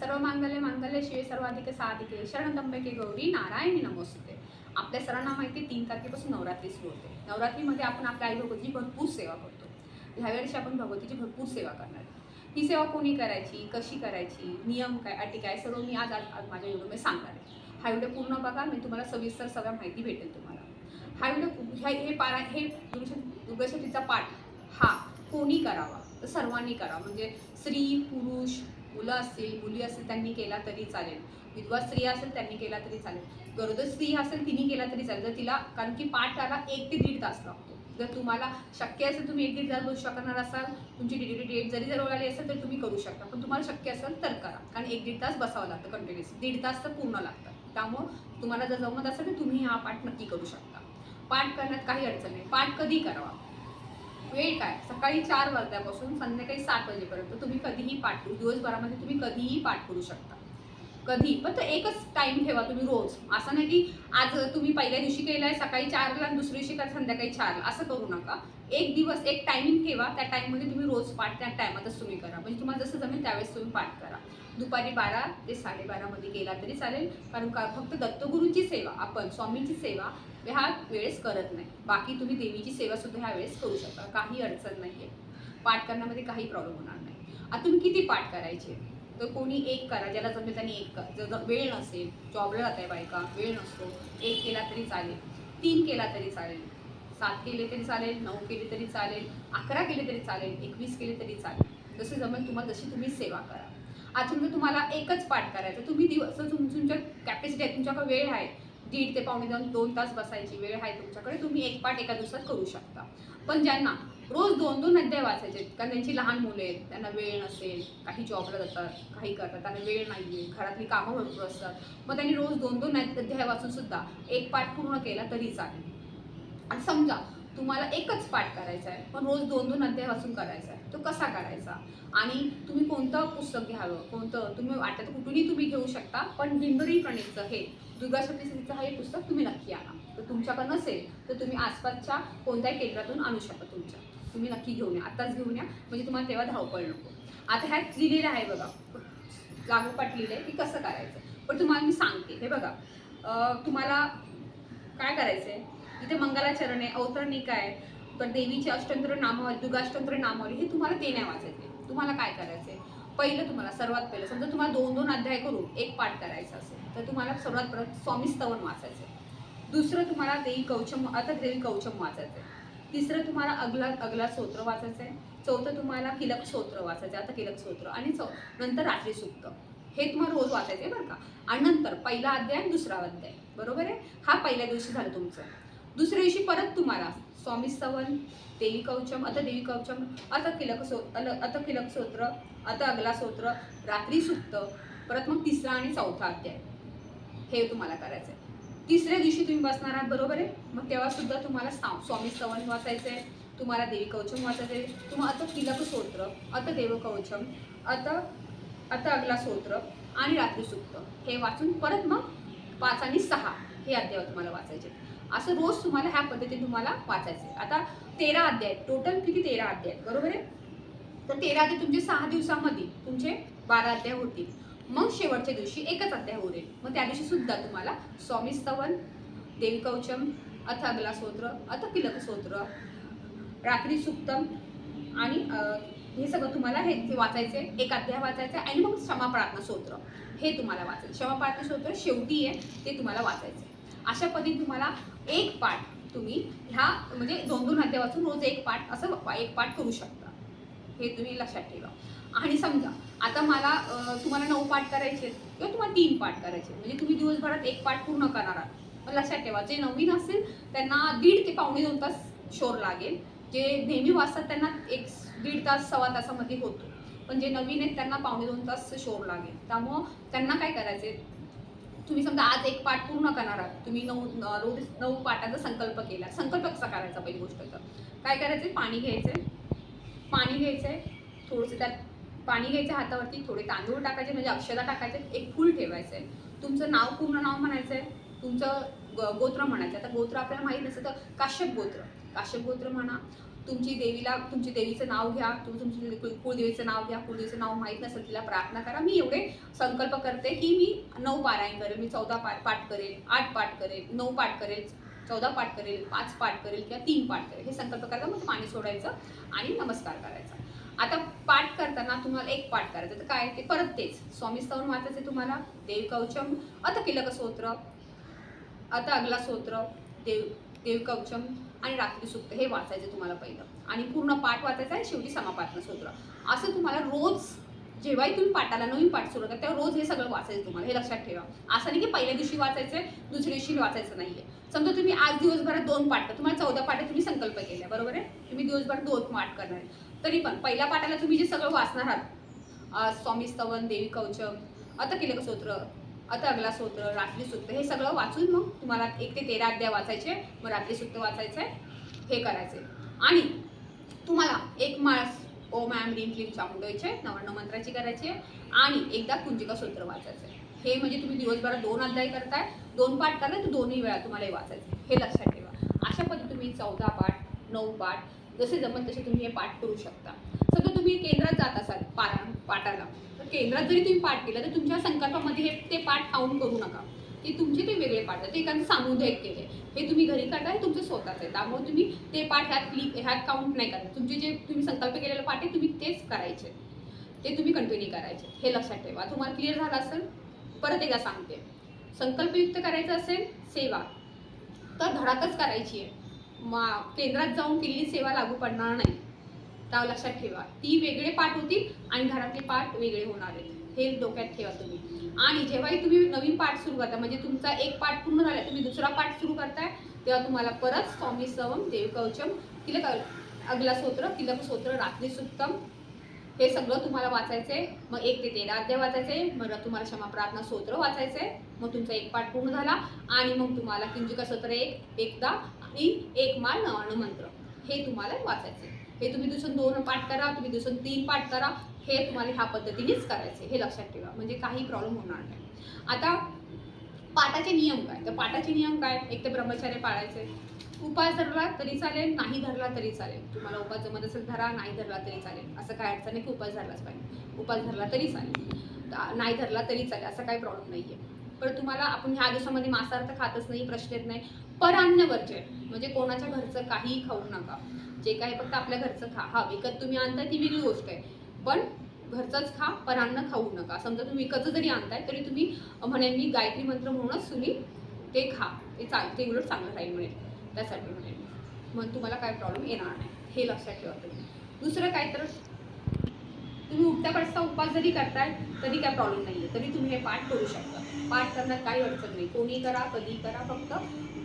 सर्व मांगल्य मांगल्य शिवे सर्वाधिक साधिके. शरण त्र्यंबके गौरी नारायणी नमोस्तुते. आपल्या सर्वांना माहिती आहे, तीन तारखेपासून नवरात्री सुरू होते. नवरात्रीमध्ये आपण आपल्या आई भगवतीची भरपूर सेवा करतो. ह्यावेळेस आपण भगवतीची भरपूर सेवा करणार ही सेवा कोणी करायची कशी करायची नियम काय अटी काय सर्व मी आज आज माझ्या व्हिडिओमध्ये सांगणार आहे. हा व्हिडिओ पूर्ण बघा मी तुम्हाला सविस्तर सगळं माहिती भेटेल तुम्हाला. हा व्हिडिओ ह्या हे पारा हे दुर्गा पाठ. हा कोणी करावा? तर सर्वांनी करावा म्हणजे स्त्री पुरुष मुलं असतील मुली असतील त्यांनी केला तरी चालेल. विधवा स्त्रिया असेल त्यांनी केला तरी चालेल. गरोदर स्त्री असेल तिने केला तरी चालेल. जर तिला कारण की पाठाला एक ते दीड तास लागतो. जर तुम्हाला शक्य असेल तुम्ही एक दीड तास बसू शकणार असाल तुमची डिलिव्हरी डेट जरी जर आली असेल तर तुम्ही करू शकता. पण तुम्हाला शक्य असेल तर करा. कारण एक दीड तास बसावं लागतं कंटिन्युअस दीड तास तर पूर्ण लागतं त्यामुळं तुम्हाला जर जमत असेल तर तुम्ही हा पाठ नक्की करू शकता. पाठ करण्यात काही अडचण नाही. पाठ कधी करावा? वेळ काय? सकाळी चार वाजल्यापासून संध्याकाळी सात वाजेपर्यंत तुम्ही कधीही पाठ करू दिवसभरामध्ये तुम्ही कधीही पाठ करू शकता. कधी? पण तो एकच टाइम ठेवा तुम्ही रोज. असं नाही की आज तुम्ही पहिल्या दिवशी केलाय सकाळी चारला आणि दुसऱ्या दिवशी का संध्याकाळी चारला. असं करू नका. एक दिवस एक टायमिंग ठेवा. त्या टाईममध्ये तुम्ही रोज पाठ त्या टायमातच तुम्ही करा. म्हणजे तुम्हाला जसं जमेल त्यावेळेस तुम्ही पाठ करा. दुपारी बारा ते साडेबारामध्ये केला तरी चालेल. कारण का फक्त दत्तगुरूंची सेवा आपण स्वामींची सेवा ह्या वेळेस करत नाही. बाकी तुम्ही देवीची सेवा सुद्धा ह्या वेळेस करू शकता. काही अडचण नाही आहे पाठ करण्यामध्ये काही प्रॉब्लेम होणार नाही. आता तुम्ही किती पाठ करायचे? तर कोणी एक करा. ज्याला जमेल त्यांनी एक करा. जर जर वेळ नसेल जॉबला जात आहे बायका वेळ नसतो एक केला तरी चालेल तीन केला तरी चालेल सात केले तरी चालेल नऊ केले तरी चालेल अकरा केले तरी चालेल एकवीस केले तरी चालेल. जसे जमेल तुम्हाला जशी तुम्ही सेवा करा. आजून तुम्हाला एकच पाठ करायचं तुम्ही दिवस तुमच्या कॅपॅसिटी आहे तुमच्याकडे वेळ आहे. दीड ते पावणे दोन दोन तास बसायची वेळ आहे तुमच्याकडे. तुम्ही एक पाठ एका दिवसात करू शकता. पण ज्यांना रोज दोन दोन अध्याय वाचायचे कारण त्यांची लहान मुले आहेत त्यांना वेळ नसेल काही जॉबला जातात काही करतात त्यांना वेळ नाही आहे घरातली कामं भरपूर असतात. मग त्यांनी रोज दोन दोन अध्याय वाचून सुद्धा एक पाठ पूर्ण केला तरी चालेल. आणि समजा तुम्हाला एकच पाठ करायचा आहे. पण रोज दोन दोन अध्याय वाचून करायचा आहे. तो कसा करायचा? आणि तुम्ही कोणतं पुस्तक घ्यावं? कोणतं? तुम्ही वाटत कुठूनही तुम्ही घेऊ शकता पण दिंडोरी प्रणीतचं हे दुर्गा सप्तशतीचं हे पुस्तक तुम्ही नक्की आणा. तर तुमच्याकडे नसेल तर तुम्ही आसपासच्या कोणत्याही केंद्रातून आणू शकता तुमच्या. तुम्ही नक्की घेऊन या. आत्ताच घेऊन या. म्हणजे तुम्हाला तेव्हा धावपळ नको. आता ह्यात लिहिलेलं आहे बघा. लागोपाठ लिहिलं आहे की कसं करायचं. पण तुम्हाला मी सांगते. हे बघा. तुम्हाला काय करायचं आहे इथे मंगलाचरण आहे अवतरणिका आहे तर देवीची अष्टंत्र नामावली दुर्गाष्टंत्र नामावली हे तुम्हाला ते नाही वाचायचे तुम्हाला काय करायचं आहे पहिलं तुम्हाला सर्वात पहिलं समजा तुम्हाला दोन दोन अध्याय करून एक पाठ करायचा असेल तर तुम्हाला सर्वात प्रथम स्वामी स्तवन वाचायचं आहे दुसरं तुम्हाला देवी कवचम आता देवी कवचम वाचायचं आहे तिसरं तुम्हाला अगला अगला स्तोत्र वाचायचं आहे चौथं तुम्हाला किलक स्तोत्र वाचायचं आता किलक स्तोत्र. आणि चौ नंतर रात्री सुक्त. हे तुम्हाला रोज वाचायचं आहे बरं का. आणि नंतर पहिला अध्याय आणि दुसरा अध्याय. बरोबर आहे? हा पहिल्या दिवशी झालं तुमचं. दुसऱ्या दिवशी परत तुम्हाला. स्वामी स्तवन देवी कवचम आता देवी कवचम आता किलक सो अल आता किलक स्तोत्र आता अगला स्तोत्र रात्री सुप्त परत मग तिसरा आणि चौथा अध्याय. हे तुम्हाला करायचं आहे तिसऱ्या दिवशी तुम्ही बसणार आहात बरोबर आहे? मग तेव्हा सुद्धा तुम्हाला सा- स्वामी स्तवन वाचायचं आहे तुम्हाला देवी कवचम वाचायचं आहे तुम्हाला आता किलक स्तोत्र आता देव कवचम आता आता अगला स्तोत्र आणि रात्री सुक्त हे वाचून परत मग पाच आणि सहा हे अध्याय तुम्हाला वाचायचे. असं रोज तुम्हाला ह्या पद्धतीने तुम्हाला वाचायचे आता तेरा अध्याय टोटल किती तेरा अध्याय आहेत, बरोबर आहे? तर तेरा अध्याय तुमचे सहा दिवसामध्ये तुमचे बारा अध्याय होतील. मग शेवटच्या दिवशी एकच अध्याय उरेल मग त्या दिवशी सुद्धा तुम्हाला स्वामी स्तवन देवी अथ अगला स्तोत्र अथ किलक स्तोत्र रात्री सुक्तम आणि हे सगळं तुम्हाला हे हे वाचायचे एक अध्याय वाचायचा आणि मग क्षमा प्रार्थना स्तोत्र हे तुम्हाला वाचायचं क्षमा प्रार्थना स्तोत्र शेवटी आहे ते तुम्हाला वाचायचं अशा पद्धतीने तुम्हाला एक पाठ तुम्ही ह्या म्हणजे दोन दोन अध्याय वाचून रोज एक पाठ असं एक पाठ करू शकता. हे तुम्ही लक्षात ठेवा. आणि समजा आता मला तुम्हाला नऊ पाठ करायचे आहेत किंवा तुम्हाला तीन पाठ करायचे आहेत. म्हणजे तुम्ही दिवसभरात एक पाठ पूर्ण करणार आहात. लक्षात ठेवा जे नवीन असेल त्यांना दीड ते पावणे दोन तास शोर लागेल. जे नेहमी वाचतात त्यांना एक दीड तास सव्वा तासामध्ये होतो. पण जे नवीन आहेत त्यांना पावणे दोन तास शोर लागेल. त्यामुळं त्यांना काय करायचे तुम्ही समजा आज एक पाठ पूर्ण करणार आहात. तुम्ही नऊ रोज नऊ पाठाचा संकल्प केला. संकल्प कसा करायचा पहिली गोष्ट तर? काय करायचं पाणी घ्यायचं पाणी घ्यायचंय. थोडंसं त्यात पाणी घ्यायचं हातावरती थोडे तांदूळ टाकायचे म्हणजे अक्षदा टाकायचे एक फूल ठेवायचं आहे तुमचं नाव पूर्ण नाव म्हणायचं आहे तुमचं ग- गोत्र म्हणायचं. आता गोत्र आपल्याला माहीत नसतं तर काश्यप गोत्र. काश्यप गोत्र म्हणा तुमची देवीला तुमची देवीचं नाव घ्या तुम्ही तुमची कुल- नाव घ्या कुळदेवीचं नाव माहीत नसेल तिला प्रार्थना करा. मी एवढे संकल्प करते की मी नऊ पारायण करेल मी चौदा पाठ पाठ करेल आठ पाठ करेल नऊ पाठ करेल चौदा पाठ करेल पाच पाठ करेल किंवा तीन पाठ करेल. हे संकल्प करता मग पाणी सोडायचं आणि नमस्कार करायचा. आता पाठ करताना तुम्हाला एक पाठ करायचं तर काय ते? परत तेच. स्वामी स्तवन वाचायचे तुम्हाला. देव कवचम अत किलक स्तोत्र अत अगला स्तोत्र देव देव कवचम आणि रात्री सुक्त हे वाचायचं तुम्हाला पहिलं. आणि पूर्ण पाठ वाचायचा आहे शेवटी समापाठन सूत्र असं तुम्हाला रोज जेव्हाही तुम्ही पाठाला नवीन पाठ सुरू करता तेव्हा रोज हे सगळं वाचायचं तुम्हाला. हे लक्षात ठेवा. असं नाही की पहिल्या दिवशी वाचायचं दुसऱ्या दिवशी वाचायचं नाहीये. समजा तुम्ही आज दिवसभरात दोन पाठ तुम्हाला चौदा पाठ तुम्ही संकल्प केले बरोबर आहे? तुम्ही दिवसभर दोन पाठ करणार तरी पण पहिल्या पाठाला तुम्ही जे सगळं वाचणार आहात स्वामी स्तवन देवी कवचम आता केलं का सूत्र अगला सूत्र रात्री सूत्र हे सगळं वाचून मग तुम्हाला एक ते तेरा अध्याय वाचायचे मग रात्री सुक्त वाचायचे हे करायचे आणि तुम्हाला एक माळस ओम ॲम रीम क्लीम चामुंडायचे नव्याण्णव मंत्राची करायची आणि एकदा कुंजिका सूत्र वाचायचं हे म्हणजे तुम्ही दिवसभरात दोन अध्याय करताय. दोन पाठ करताय तर दोन्ही वेळा तुम्हाला हे वाचायचं हे लक्षात ठेवा. अशा पद्धती तुम्ही चौदा पाठ नऊ पाठ जसे जमत तसे तुम्ही हे पाठ करू शकता. सगळं तुम्ही केंद्रात जात असाल पारा पाठाला. केंद्रात जरी तुम्ही पाठ केलं तर तुमच्या संकल्पामध्ये हे ते पाठ काउंट करू नका. ते तुमचे ते वेगळे पाठ आहेत. ते एखादं सामुदायिक केले हे तुम्ही घरी करता हे तुमचं स्वतःच आहे. त्यामुळे तुम्ही ते पाठ ह्यात क्लिक ह्यात काउंट नाही करायचं तुमचे जे तुम्ही संकल्प केलेले पाठ आहे तुम्ही तेच करायचे. ते तुम्ही कंटिन्यू करायचे. हे लक्षात ठेवा. तुम्हाला क्लिअर झालं असेल? परत एकदा सांगते. संकल्पयुक्त करायचं असेल सेवा. तर धडातच करायची आहे. मा केंद्रात जाऊन केलेली सेवा लागू पडणार नाही. त्या लक्षात ठेवा. ती वेगळे पाठ होतील आणि घरातले पाठ वेगळे होणार आहेत. हे डोक्यात ठेवा तुम्ही. आणि जेव्हाही तुम्ही नवीन पाठ सुरू करता म्हणजे तुमचा एक पाठ पूर्ण झाला तुम्ही दुसरा पाठ सुरू करताय तेव्हा तुम्हाला परत स्वामी सवम देवकवचम तिलक अगला सोत्र तिलक सोत्र रात्री सुत्तम हे सगळं तुम्हाला वाचायचंय. मग एक ते तेरा अध्याय आहे मग तुम्हाला क्षमा प्रार्थना स्तोत्र वाचायचंय मग तुमचा एक पाठ पूर्ण झाला आणि मग तुम्हाला किंजुका सत्र एक एकदा आणि एक माळ नवाण मंत्र. हे तुम्हाला वाचायचे. हे तुम्ही दिवसून दोन पाठ करा तुम्ही दिवसून तीन पाठ करा हे तुम्हाला ह्या पद्धतीनेच करायचे हे लक्षात ठेवा. म्हणजे काही प्रॉब्लेम होणार नाही. आता पाठाचे नियम काय? तर पाठाचे नियम काय? एक तर ब्रह्मचार्य पाळायचे उपास धरला तरी चालेल नाही धरला तरी चालेल. तुम्हाला उपास जमत असेल धरा नाही धरला तरी चालेल. असं काय अडचण नाही की उपास धरलाच पाहिजे. उपास धरला तरी चालेल. नाही धरला तरी चालेल असं काही प्रॉब्लेम नाही आहे पण तुम्हाला आपण ह्या दिवसामध्ये मांसार्थ खातच नाही प्रश्न येत नाही. परान्नवरचे म्हणजे कोणाच्या घरचं काहीही खाऊ नका. जे काही फक्त आपल्या घरचं खा हा विकत तुम्ही आणताय ती वेगळी गोष्ट आहे. पण घरचंच खा परांना अन्न खाऊ नका. समजा तुम्ही विकतचं जरी आणताय तरी तुम्ही म्हणेन मी गायत्री मंत्र म्हणूनच तुम्ही ते खा. ते चाल ते उलट चांगलं राहील म्हणेल त्यासाठी म्हणेल मग तुम्हाला काय प्रॉब्लेम येणार नाही. हे लक्षात ठेवा तुम्ही. दुसरं काय तर तुम्ही उठत्या उपास उपवास जरी करताय तरी काय प्रॉब्लेम नाही आहे तरी तुम्ही हे पाठ करू शकता. पाठ करण्यात काही अडचण नाही. कोणी करा कधी करा फक्त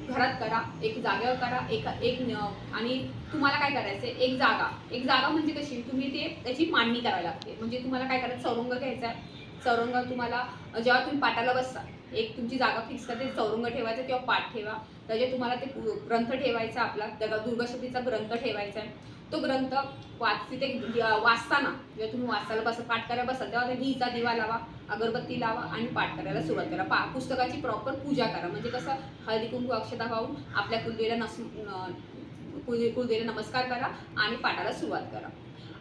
घरात करा एक जागेवर करा एक एक न- आणि तुम्हाला काय करायचं आहे एक जागा. एक जागा म्हणजे कशी? तुम्ही ते त्याची मांडणी करावी लागते. म्हणजे तुम्हाला काय करायचं? चौरंग घ्यायचा आहे. चौरंग तुम्हाला जेव्हा तुम्ही पाटाला बसता एक तुमची जागा फिक्स करते चौरंग ठेवायचा किंवा पाठ ठेवा. त्याचे तुम्हाला ते ग्रंथ ठेवायचा आपला त्या दुर्गाशक्तीचा ग्रंथ ठेवायचा आहे तो ग्रंथ वाचते ते वाचताना जेव्हा तुम्ही वाचायला बसा पाठ करायला बसाल तेव्हा ते घीचा दिवा लावा अगरबत्ती लावा आणि पाठ करायला सुरुवात करा. पा पुस्तकाची प्रॉपर पूजा करा. म्हणजे कसं हळदी कुंकू अक्षता वाहून आपल्या कुलदेला नस न- कुलदेला नमस्कार करा आणि पाठाला सुरुवात करा.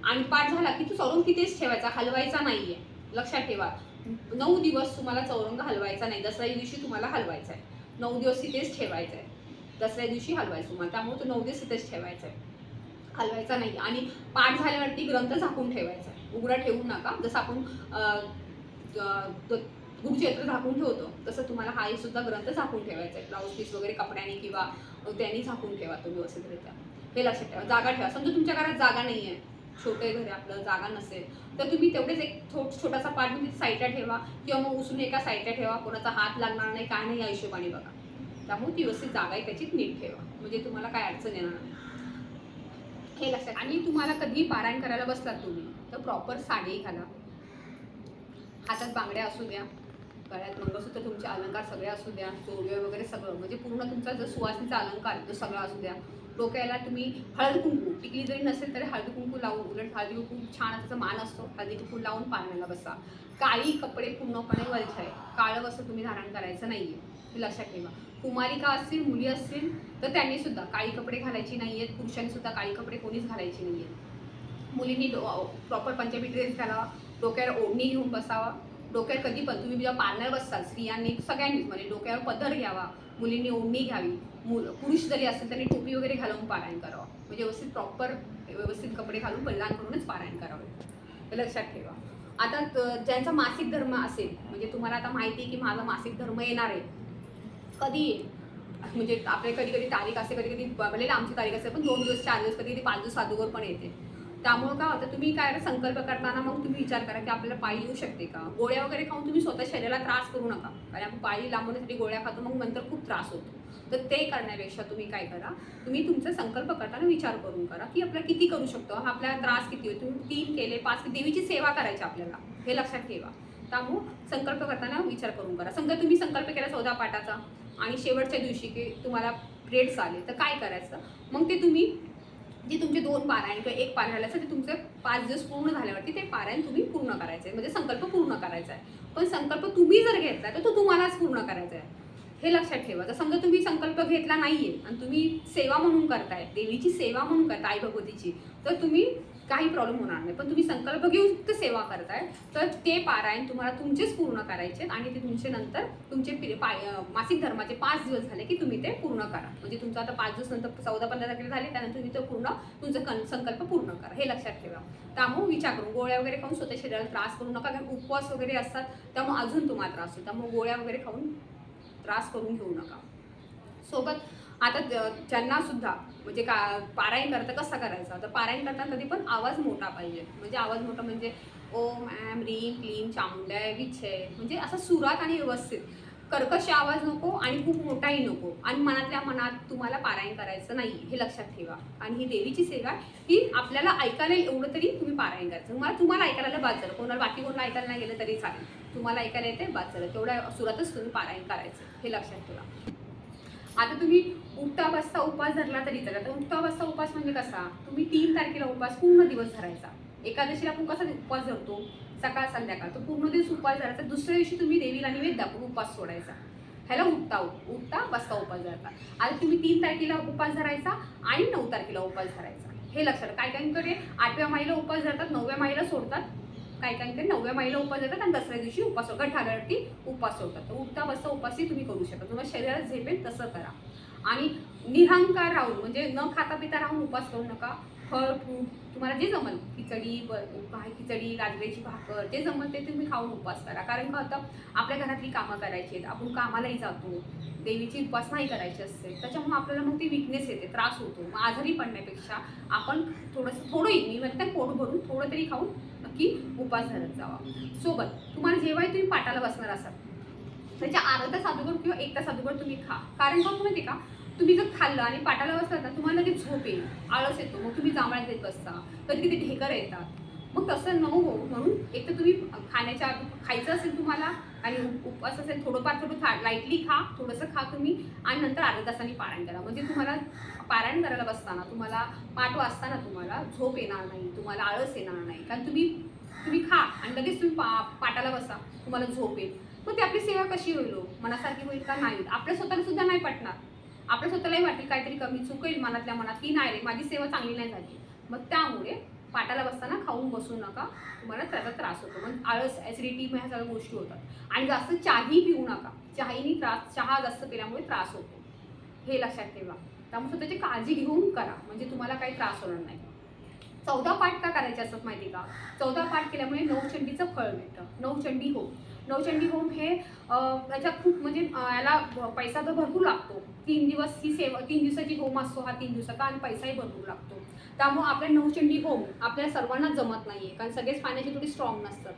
आणि पाठ झाला की तो चौरंग तिथेच ठेवायचा हलवायचा नाही आहे लक्षात ठेवा. नऊ दिवस तुम्हाला चौरंग हलवायचा नाही दसऱ्या दिवशी तुम्हाला हलवायचा आहे. नऊ दिवस तिथेच ठेवायचं आहे दसऱ्या दिवशी हलवायचो. तुम्हाला त्यामुळे तो नऊ दिवस तिथेच ठेवायचा आहे हलवायचा नाही. आणि पाठ झाल्यावरती ग्रंथ झाकून ठेवायचा. आहे उघडा ठेवू नका. जसं आपण अं, झाकून ठेवतो तसं तुम्हाला हा सुद्धा ग्रंथ झाकून ठेवायचा आहे ब्लाऊज पीस वगैरे कपड्याने किंवा त्यांनी झाकून ठेवा तुम्ही व्यवस्थितरित्या. हे लक्षात ठेवा. जागा ठेवा. समजा तुमच्या घरात जागा नाही आहे छोटे घर आहे आपलं जागा नसेल तर तुम्ही तेवढेच एक छोटासा पार्ट तुम्ही साईडला ठेवा किंवा मग उचलून एका साईडला ठेवा कोणाचा हात लागणार नाही काय नाही या हिशोबाने बघा. त्यामुळे ती व्यवस्थित जागा आहे त्याची नीट ठेवा. म्हणजे तुम्हाला काय अडचण येणार नाही. हे लक्षात आणि तुम्हाला कधी पारायण करायला बसलात तुम्ही तर प्रॉपर साडी घाला. हातात बांगड्या असू द्या गळ्यात मंगळसूत्र तुमचे अलंकार सगळे असू द्या चोरवे वगैरे सगळं म्हणजे पूर्ण तुमचा जो सुवासनीचा अलंकार तो सगळा असू द्या. डोक्याला तुम्ही हळद कुंकू टिकली जरी नसेल तरी हळदी कुंकू लावून उलट हळदी कुंकू छान त्याचा मान असतो हळदी कुंकू लावून पाळण्याला बसा. काळी कपडे पूर्णपणे वलछाय काळं वस्त्र तुम्ही धारण करायचं नाही आहे लक्षात ठेवा. कुमारिका असतील मुली असतील तर त्यांनी सुद्धा काळी कपडे घालायची नाही आहेत पुरुषांनी सुद्धा काळी कपडे कोणीच घालायची नाही आहेत मुलींनी प्रॉपर पंजाबी ड्रेस घालावा. डोक्यावर ओढणी घेऊन बसावा. डोक्यावर कधी पण तुम्ही जेव्हा पाळण्यावर बसताल स्त्रियांनी सगळ्यांनीच म्हणजे डोक्यावर पदर घ्यावा. मुलींनी ओढणी घ्यावी मुल पुरुष जरी असेल त्यांनी टोपी वगैरे घालून पारायण करावं. म्हणजे व्यवस्थित प्रॉपर व्यवस्थित कपडे घालून बलिदान करूनच पारायण करावे. लक्षात ठेवा. आता ज्यांचा मासिक धर्म असेल म्हणजे तुम्हाला आता माहिती आहे की माझा मासिक धर्म येणार आहे. कधी येईल? म्हणजे आपले कधी कधी तारीख असते कधी कधी भले आमची तारीख असते पण दोन दिवस चार दिवस कधी कधी पाच दिवस अगोदर पण येते. त्यामुळं काय होतं तुम्ही काय संकल्प करताना मग तुम्ही विचार करा की आपल्याला पाळी येऊ शकते का? गोळ्या वगैरे खाऊन तुम्ही स्वतः शरीराला त्रास करू नका. कारण आपण पाळी लांबवण्यासाठी गोळ्या खातो मग नंतर खूप त्रास होतो. तर ते करण्यापेक्षा तुम्ही काय करा तुम्ही तुमचा संकल्प करताना विचार करून करा की आपल्याला किती करू शकतो? हा आपल्याला त्रास किती होतो? तुम्ही तीन केले पाच केले, देवीची सेवा करायची आपल्याला. हे लक्षात ठेवा. त्यामुळं संकल्प करताना विचार करून करा. समजा तुम्ही संकल्प केला चौदा पाठाचा आणि शेवटच्या दिवशी की तुम्हाला ग्रेड्स आले तर काय करायचं? मग ते तुम्ही जी तुमचे दोन पारायण किंवा एक पारायण असेल ते तुमचे पाच दिवस पूर्ण झाल्यावरती ते पारायण तुम्ही पूर्ण करायचं आहे. म्हणजे संकल्प पूर्ण करायचा आहे. पण संकल्प तुम्ही जर घेतला तर तो तुम्हालाच पूर्ण करायचा आहे. हे लक्षात ठेवा. तर समजा तुम्ही संकल्प घेतला नाही आहे आणि तुम्ही सेवा म्हणून करताय देवीची सेवा म्हणून करता आई भगवतीची तर तुम्ही काही प्रॉब्लेम होणार नाही. पण तुम्ही संकल्प घेऊन फक्त सेवा करताय. तर ते पारायण तुम्हाला तुमचेच पूर्ण करायचे आणि ते तुमचे नंतर तुमचे पाय- मासिक धर्माचे पाच दिवस झाले की तुम्ही ते पूर्ण करा. म्हणजे तुमचं आता पाच दिवस नंतर चौदा पंधरा तारखेला झाले त्यानंतर तुम्ही ते पूर्ण तुमचं कन संकल्प पूर्ण करा. हे लक्षात ठेवा. त्यामुळे विचार करून गोळ्या वगैरे खाऊन स्वतः शरीराला त्रास करू नका कारण उपवास वगैरे असतात त्यामुळे अजून तुम्हाला त्रास होतो त्यामुळे गोळ्या वगैरे खाऊन त्रास करून घेऊ नका. सोबत आता त्यांना सुद्धा म्हणजे का पारायण करता कसा करायचा? तर पारायण करताना कधी पण आवाज मोठा पाहिजे. म्हणजे आवाज मोठा म्हणजे ओम ॲम रीम क्लीम चामुंडाय विच्छय म्हणजे असा सुरात आणि व्यवस्थित. कर्कश आवाज नको आणि खूप मोठाही नको. आणि मनातल्या मनात तुम्हाला पारायण करायचं नाही हे लक्षात ठेवा. आणि ही देवीची सेवा ही आपल्याला ऐकायला एवढं तरी तुम्ही पारायण करायचं मला तुम्हाला ऐकायला बाद झालं. कोणाला बाकी कोणाला ऐकायला नाही गेलं तरी चालेल. तुम्हाला ऐकायला येते बाद झालं. तेवढ्या सुरातच तुम्ही पारायण करायचं हे लक्षात ठेवा. आता तुम्ही उठता बसता उपास धरला तरी चालेल. आता उठता बसता उपास म्हणजे कसा? तुम्ही तीन तारखेला उपास पूर्ण दिवस धरायचा. एकादशीला आपण कसा उपवास धरतो? सकाळ संध्याकाळ. तो पूर्ण दिवस उपास धरायचा. दुसऱ्या दिवशी तुम्ही देवीला निवेद दाखवून उपास सोडायचा. ह्याला उठता उठता बसता उपास धरता. आता तुम्ही तीन तारखेला उपास धरायचा आणि नऊ तारखेला उपास धरायचा. हे लक्षात काय काहींकडे आठव्या माईला उपास धरतात नवव्या माईला सोडतात. काही काही नवव्या महिला उपास येतात आणि दसऱ्या दिवशी उपास गट आल्यावरती उपास होतात. तर उठता बसता उपासही तुम्ही करू शकता. तुम्हाला शरीरात झेपेल तसं करा. आणि निरंकार राहून म्हणजे न खाता पिता राहून उपास करू नका. फळ फ्रूट तुम्हाला जे जमल खिचडी ब- खिचडी गाजऱ्याची भाकर जे जमल ते तुम्ही खाऊन उपास करा. कारण का होतं? आपल्या घरातली कामं करायची आहेत. आपण कामालाही जातो. देवीची उपासनाही करायची असते. त्याच्यामुळे आपल्याला मग ती विकनेस येते. त्रास होतो. मग आजारी पडण्यापेक्षा आपण थोडंसं थोडंही मी म्हणते पोट भरून थोडं तरी खाऊन नक्की उपास धरत जावा. सोबत तुम्हाला जेव्हाही तुम्ही पाटाला बसणार असाल त्याच्या अर्धा तास अगोदर किंवा एक तास अगोदर तुम्ही खा. कारण का हो माहिती का? तुम्ही जर खाल्लं आणि पाटाला बसलात ना तुम्हाला लगेच झोप येईल आळस येतो मग तुम्ही जांभळ्यात देत बसता कधी कधी ढेकर येतात. मग तसं न हो म्हणून एक तर तुम्ही खाण्याच्या खायचं असेल तुम्हाला आणि उपवास असेल थोडंफार थोडं खा लाईटली खा थोडंसं खा तुम्ही आणि नंतर अर्ध्या तासांनी पारायण करा. म्हणजे तुम्हाला पारायण करायला बसताना तुम्हाला पाठ वाचताना तुम्हाला झोप येणार नाही तुम्हाला आळस येणार नाही. कारण तुम्ही तुम्ही खा आणि लगेच तुम्ही पा पाटाला बसा तुम्हाला झोप येईल. मग ती आपली सेवा कशी होईल हो? मनासारखी होईल का नाही होईल? आपल्या स्वतःला सुद्धा नाही पटणार. आपल्या स्वतःलाही वाटेल काहीतरी कमी चुकेल मनातल्या मनात की नाही रे माझी सेवा चांगली नाही झाली. मग त्यामुळे पाटाला बसताना खाऊन बसू नका. तुम्हाला त्याचा त्रास होतो. मग आळस ॲसिडिटी ह्या सगळ्या गोष्टी होतात. आणि जास्त चाही पिऊ नका. चाहीनी त्रास चहा जास्त पिल्यामुळे त्रास होतो. हे लक्षात ठेवा. त्यामुळे स्वतःची काळजी घेऊन करा. म्हणजे तुम्हाला काही त्रास होणार नाही. चौदा पाठ का करायचे असतात माहिती का? चौदा पाठ केल्यामुळे नवचंडीचं फळ मिळतं. नवचंडी होम. नवचंडी होम हे अं, त्याच्यात खूप म्हणजे याला पैसा तर भरपूर लागतो. तीन दिवस ही सेवा तीन दिवसाची होम असतो हा तीन दिवसाचा आणि पैसाही भरपूर लागतो. त्यामुळे आपल्या नऊचंडी होम आपल्या सर्वांना जमत नाही आहे कारण सगळेच फायनान्शियल थोडी स्ट्रॉंग नसतात.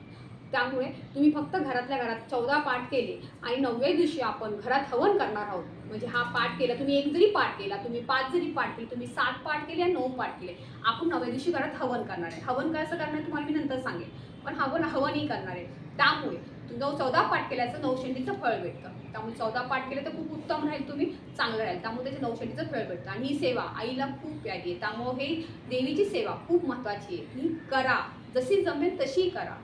त्यामुळे तुम्ही फक्त घरातल्या घरात चौदा पाठ केले आणि नवव्या दिवशी आपण घरात हवन करणार आहोत. म्हणजे हा पाठ केला तुम्ही एक जरी पाठ केला तुम्ही पाच जरी पाठ केले तुम्ही सात पाठ केले आणि नऊ पाठ केले आपण नवव्या दिवशी घरात हवन करणार आहे. हवन कसं करणार आहे? तुम्हाला मी नंतर सांगेन. पण हवन हवनही करणार आहे. त्यामुळे तुमचं चौदा पाठ केल्याचं नवशंडीचं फळ भेटतं. त्यामुळे चौदा पाठ केलं तर खूप उत्तम राहील तुम्ही चांगलं राहील. त्यामुळे त्याचं नवशंडीचं फळ भेटतं. आणि ही सेवा आईला खूप प्यारी आहे. त्यामुळे हे देवीची सेवा खूप महत्त्वाची आहे. ही करा. जशी जमेल तशी करा.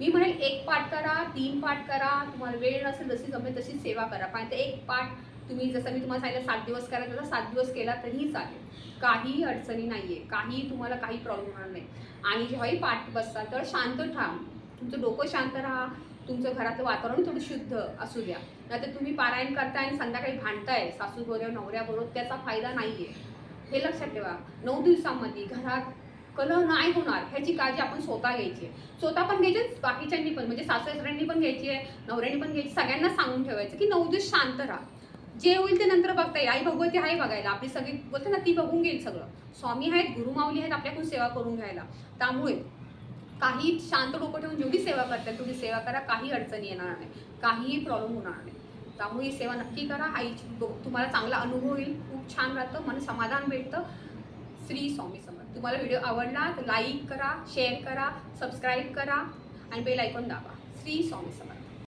मी म्हणेल एक पाठ करा तीन पाठ करा. तुम्हाला वेळ नसेल जशी जमेल तशी सेवा करा. पण ते एक पाठ तुम्ही जसं मी तुम्हाला सांगितलं सात दिवस करायचं तर सात दिवस केला तरीही चालेल. काही अडचणी नाही आहे काही तुम्हाला काही प्रॉब्लेम होणार नाही. आणि जेव्हाही पाठ बसता तर शांत ठा तुमचं डोकं शांत राहा. तुमचं घरातलं वातावरण थोडं शुद्ध असू द्या. नाहीतर तुम्ही पारायण करताय आणि संध्याकाळी भांडताय सासूबरोबर नवऱ्याबरोबर त्याचा फायदा नाही आहे हे लक्षात ठेवा. नऊ दिवसामध्ये घरात कलह नाही होणार ह्याची काळजी आपण स्वतः घ्यायची. आहे. स्वतः पण घ्यायची बाकीच्यांनी पण म्हणजे सासऱ्यांनी पण घ्यायची आहे नवऱ्यानी पण घ्यायची सगळ्यांना सांगून ठेवायचं की नऊ दिवस शांत राहा. जे होईल ते नंतर बघता येईल आई भगवती आहे बघायला. आपली सगळी बोलते ना ती बघून घेईल सगळं. स्वामी आहेत गुरुमाऊली आहेत आपल्याकडून सेवा करून घ्यायला. त्यामुळे काही शांत डोकं ठेवून जेवढी सेवा करता तेवढी सेवा करा. काही अडचणी येणार नाही. काहीही प्रॉब्लेम होणार नाही. त्यामुळे ही सेवा नक्की करा. हा तुम्हाला चांगला अनुभव येईल. खूप छान राहतं. मन समाधान भेटतं. श्री स्वामी समर्थ. तुम्हाला व्हिडिओ आवडला तर लाईक करा शेअर करा सबस्क्राईब करा आणि बेल ऐकून दाबा. श्री स्वामी समर्थ.